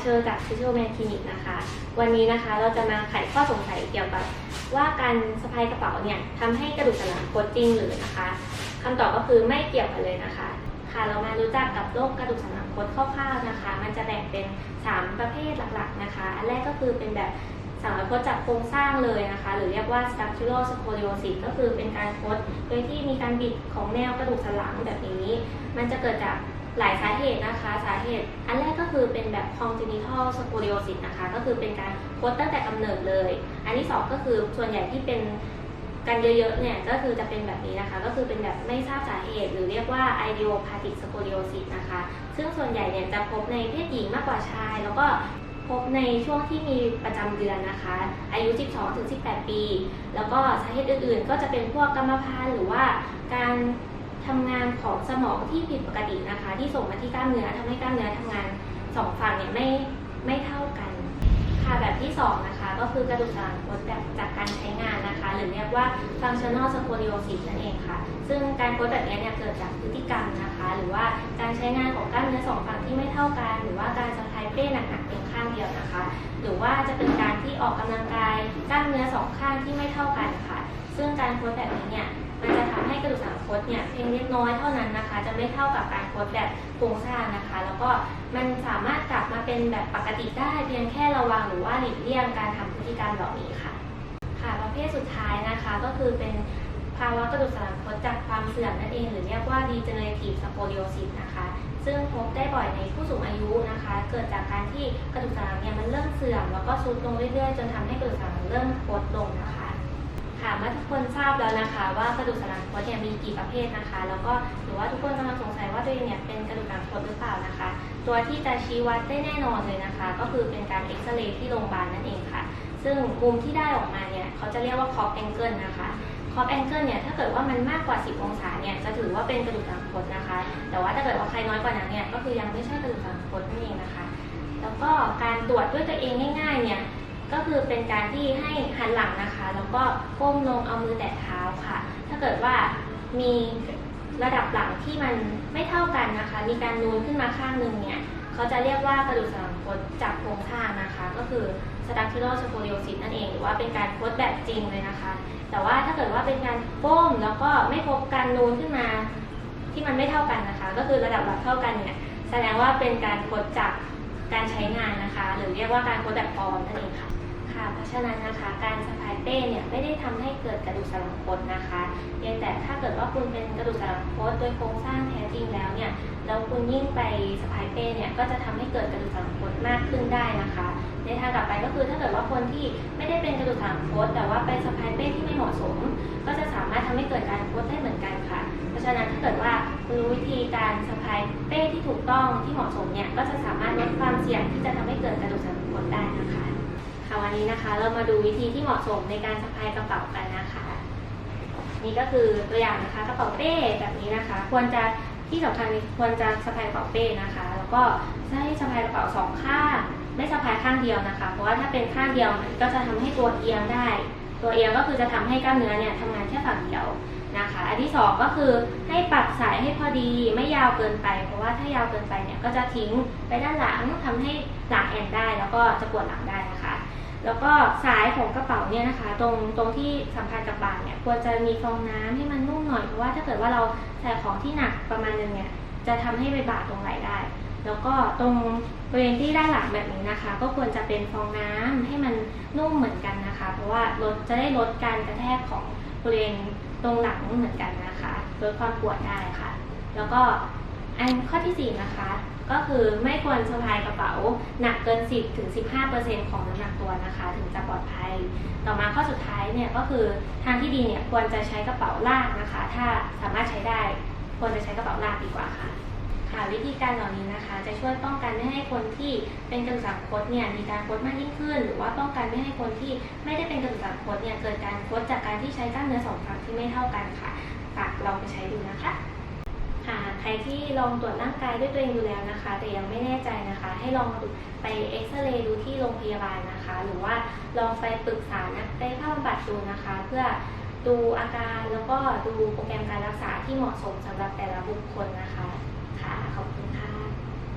เชอร์จากฟิชโ l แมนคลินิกนะคะ วันนี้นะคะเราจะมาไขข้อสงสัยเกี่ยวกับว่าการสะพายกระเป๋าเนี่ยทำให้กระดูกสันหลังโคดจริงหรือนะคะคำตอบก็คือไม่เกี่ยวกันเลยนะคะ ค่ะเรามารู้จักกับโรคกระดูกสันหลังโคดคร่าวๆนะคะ มันจะแบ่งเป็น 3 ประเภทหลักๆนะคะ อันแรกก็คือเป็นแบบสันหลังโคดจากโครงสร้างเลยนะคะ หรือเรียกว่า structural scoliosis ก็คือเป็นการโคดโดยที่มีการบิดของแนวกระดูกสันหลังแบบนี้ มันจะเกิดจาก หลายสาเหตุนะคะสาเหตุ อันแรกก็คือเป็นแบบ congenital scoliosis นะคะ ก็คือเป็นการคดตั้งแต่กำเนิดเลย อันที่สองก็คือส่วนใหญ่ที่เป็นกันเยอะๆเนี่ยก็คือจะเป็นแบบนี้นะคะ ก็คือเป็นแบบไม่ทราบสาเหตุ หรือเรียกว่า idiopathic scoliosis นะคะ ซึ่งส่วนใหญ่เนี่ยจะพบในเพศหญิงมากกว่าชาย แล้วก็พบในช่วงที่มีประจำเดือนนะคะ อายุ 12-18 ปี แล้วก็สาเหตุอื่นๆ ก็จะเป็นพวกกรรมพันธุ์หรือว่าการ ทำงานของสมองที่ผิดปกตินะคะ ที่ส่งมาที่กล้ามเนื้อทำให้กล้ามเนื้อทำงานสองฝั่งเนี่ยไม่ไม่เท่ากันค่ะแบบที่2นะคะก็คือกระดูกสันหลังคดแบบจากการใช้งานนะคะ หรือเรียกว่า functional scoliosis นั่นเองค่ะ ซึ่งการคดแบบนี้เนี่ยเกิดจากพฤติกรรมนะคะ หรือว่าการใช้งานของกล้ามเนื้อสองฝั่งที่ไม่เท่ากัน หรือว่าการสะพายเป้หนักๆเพียงข้างเดียวนะคะ หรือว่าจะเป็นการที่ออกกำลังกายกล้ามเนื้อสองข้างที่ไม่เท่ากันค่ะ ซึ่งการคดแบบนี้เนี่ยมันจะทำให้กระ ดเนี่ยเพียงเล็กน้อยเท่านั้นนะคะ จะไม่เท่ากับการคดแบบโครงสร้างนะคะ แล้วก็มันสามารถกลับมาเป็นแบบปกติได้เพียงแค่ระวังหรือว่าหลีกเลี่ยงการทำพฤติกรรมเหล่านี้ค่ะ ค่ะประเภทสุดท้ายนะคะก็คือเป็นภาวะกระดูกสันหลังคดจากความเสื่อมนั่นเองหรือเรียกว่า degenerative scoliosis นะคะ ซึ่งพบได้บ่อยในผู้สูงอายุนะคะ เกิดจากการที่กระดูกสันหลังเนี่ยมันเริ่มเสื่อมแล้วก็ทรุดลงเรื่อยๆ จนทำให้กระดูกสันหลังเริ่มคดลงนะคะ ค่ะเมื่อทุกคนทราบแล้วนะคะว่ากระดูกสันหลังคดเนี่ยมีกี่ประเภทนะคะ แล้วก็หรือว่าทุกคนกำลังสงสัยว่าตัวเองเนี่ยเป็นกระดูกสันหลังคดหรือเปล่านะคะ ตัวที่จะชี้วัดได้แน่นอนเลยนะคะ ก็คือเป็นการเอ็กซเรย์ที่โรงพยาบาลนั่นเองค่ะ ซึ่งมุมที่ได้ออกมาเนี่ยเขาจะเรียกว่าคอปแองเกิลนะคะคอปแองเกิลเนี่ยถ้าเกิดว่ามันมากกว่า 10 องศาเนี่ยจะถือว่าเป็นกระดูกสันหลังคดนะคะ แต่ว่าถ้าเกิดว่าใครน้อยกว่านั้นเนี่ยก็คือยังไม่ใช่กระดูกสันหลังคดนั่นเองนะคะ แล้วก็การตรวจด้วยตัวเองง่ายๆเนี่ย ก็คือเป็นการที่ให้หันหลังนะคะ แล้วก็ก้มลงเอามือแตะเท้าค่ะ ถ้าเกิดว่ามีระดับหลังที่มันไม่เท่ากันนะคะ มีการนูนขึ้นมาข้างหนึ่งเนี่ยเขาจะเรียกว่ากระดูกสันหลังคดจับโครงสร้างนะคะ ก็คือ structural scoliosis นั่นเองหรือว่าเป็นการคดแบบจริงเลยนะคะ แต่ว่าถ้าเกิดว่าเป็นการก้มแล้วก็ไม่พบการนูนขึ้นมาที่มันไม่เท่ากันนะคะ ก็คือระดับหลักเท่ากันเนี่ยแสดงว่าเป็นการคดจากการใช้งานนะคะ หรือเรียกว่าการคดแบบปลอมนั่นเองค่ะ ค่ะเพราะฉะนั้นนะคะ การสะพายเป้เนี่ยไม่ได้ทำให้เกิดกระดูกสันหลังคดนะคะเพียงแต่ถ้าเกิดว่าคุณเป็นกระดูกสันหลังคดโดยโครงสร้างแท้จริงแล้วเนี่ยแล้วคุณยิ่งไปสะพายเป้เนี่ยก็จะทำให้เกิดกระดูกสันหลังคดมากขึ้นได้นะคะ ในทางกลับไปก็คือถ้าเกิดว่าคนที่ไม่ได้เป็นกระดูกสันหลังคดแต่ว่าไปสะพายเป้ที่ไม่เหมาะสม ก็จะสามารถทำให้เกิดการคดได้เหมือนกันค่ะ เพราะฉะนั้นถ้าเกิดว่าคุณรู้วิธีการสะพายเป้ที่ถูกต้องที่เหมาะสมเนี่ยก็จะสามารถลดความเสี่ยงที่จะทำให้เกิดกระดูกสันหลังคดได้นะคะ ค่ะวั นี้นะคะ เรามาดูวิธีที่เหมาะสมในการสะพายกระเป๋ากันนะคะ นี่ก็คือตัวอย่างนะคะกระเป๋าเป้แบบนี้นะคะ ควรจะที่สำคัญควรจะสะพายกระเป๋าเป้นะคะ แล้วก็ให้สะพายกระเป๋าสองข้างไม่สะพายข้างเดียวนะคะ เพราะว่าถ้าเป็นข้างเดียวมันก็จะทำให้ตัวเอียงได้ ตัวเอียงก็คือจะทำให้กล้ามเนื้อเนี่ยทำงานแค่ฝั่งเดียวนะคะ อันที่สองก็คือให้ปรับสายให้พอดีไม่ยาวเกินไป เพราะว่าถ้ายาวเกินไปเนี่ยก็จะทิ้งไปด้านหลังทำให้หลังแอนได้ แล้วก็จะปวดหลังได้นะคะ แล้วก็สายของกระเป๋าเนี่ยนะคะ ตรงตรงที่สัมพันธ์กับบ่าเนี่ยควรจะมีฟองน้ำให้มันนุ่มหน่อยเพราะว่าถ้าเกิดว่าเราใส่ของที่หนักประมาณนึงเนี่ยจะทำให้ไปบาดตรงไหลได้ แล้วก็ตรงบริเวณที่ด้านหลังแบบนี้นะคะ ก็ควรจะเป็นฟองน้ำให้มันนุ่มเหมือนกันนะคะ เพราะว่าลดจะได้ลดการกระแทกของบริเวณตรงหลังเหมือนกันนะคะลดความปวดได้ค่ะ แล้วก็ อันข้อที่สี่นะคะ ก็คือไม่ควรสะพายกระเป๋าหนักเกิน 10ถึง15%ของน้ำหนักตัวนะคะ ถึงจะปลอดภัย ต่อมาข้อสุดท้ายเนี่ยก็คือทางที่ดีเนี่ยควรจะใช้กระเป๋าลากนะคะ ถ้าสามารถใช้ได้ควรจะใช้กระเป๋าลากดีกว่าค่ะค่ะวิธีการเหล่านี้นะคะ จะช่วยป้องกันไม่ให้คนที่เป็นกระดูกสันหลังคดเนี่ยมีการคดมากยิ่งขึ้น หรือว่าป้องกันไม่ให้คนที่ไม่ได้เป็นกระดูกสันหลังคดเนี่ยเกิดการคดจากการที่ใช้กล้ามเนื้อสองฝั่งที่ไม่เท่ากันค่ะฝากลองไปใช้ดูนะคะ ใครที่ลองตรวจร่างกายด้วยตัวเองดูแล้วนะคะ แต่ยังไม่แน่ใจนะคะ ให้ลองไปเอ็กซเรย์ดูที่โรงพยาบาลนะคะ หรือว่าลองไปปรึกษานักกายภาพบำบัดดูนะคะ เพื่อดูอาการแล้วก็ดูโปรแกรมการรักษาที่เหมาะสมสำหรับแต่ละบุคคลนะคะค่ะขอบคุณ